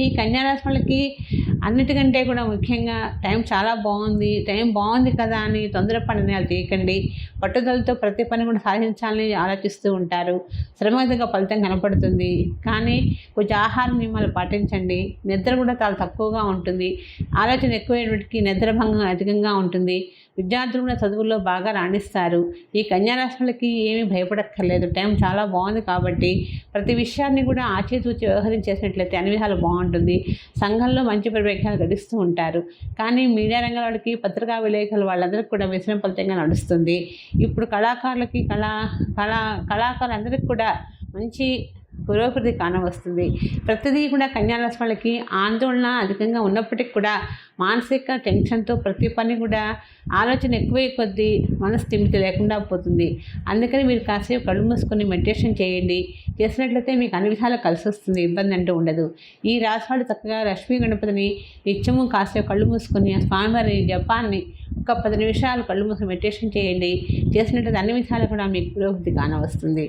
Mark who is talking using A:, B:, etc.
A: ఈ కన్యారాశి వాళ్ళకి అన్నిటికంటే కూడా ముఖ్యంగా టైం చాలా బాగుంది. టైం బాగుంది కదా అని తొందరపడి నిర్ణయాలు తీయకండి. పట్టుదలతో ప్రతి పని కూడా సాధించాలని ఆలోచిస్తూ ఉంటారు. శ్రమగా ఫలితం కనపడుతుంది. కానీ కొంచెం ఆహార నియమాలు పాటించండి. నిద్ర కూడా చాలా తక్కువగా ఉంటుంది. ఆలోచన ఎక్కువైనప్పటికీ నిద్ర భంగం అధికంగా ఉంటుంది. విద్యార్థులు కూడా చదువుల్లో బాగా రాణిస్తారు. ఈ కన్యారాశులకి ఏమీ భయపడక్కర్లేదు. టైం చాలా బాగుంది కాబట్టి ప్రతి విషయాన్ని కూడా ఆచితూచి వ్యవహరించేసినట్లయితే అన్ని విధాలు బాగుంటుంది. సంఘంలో మంచి ప్రవేశాలు గడిస్తూ ఉంటారు. కానీ మీడియా రంగం వాళ్ళకి పత్రికా విలేకరులు వాళ్ళందరికీ కూడా వ్యసనం ఫలితంగా నడుస్తుంది. ఇప్పుడు కళాకారులకి కళా కళా కళాకారులందరికీ కూడా మంచి పురోగతి కానవస్తుంది ప్రతిదీ కూడా కన్యారాశి వాళ్ళకి ఆందోళన అధికంగా ఉన్నప్పటికీ కూడా మానసిక టెన్షన్తో ప్రతి పని కూడా ఆలోచన ఎక్కువై కొద్దీ మనస్థిమితి లేకుండా పోతుంది. అందుకని మీరు కాసేపు కళ్ళు మూసుకొని మెడిటేషన్ చేయండి. చేసినట్లయితే మీకు అన్ని విధాలు కలిసి వస్తుంది. ఇబ్బంది అంటూ ఉండదు. ఈ రాశి చక్కగా లక్ష్మీ గణపతిని నిత్యము కాసేపు కళ్ళు మూసుకొని ఆ స్వామివారి జపాన్ని ఒక పది నిమిషాలు కళ్ళు మూసుకొని మెడిటేషన్ చేయండి. చేసినట్లయితే అన్ని విధాలు కూడా మీకు పురోగతి కానవస్తుంది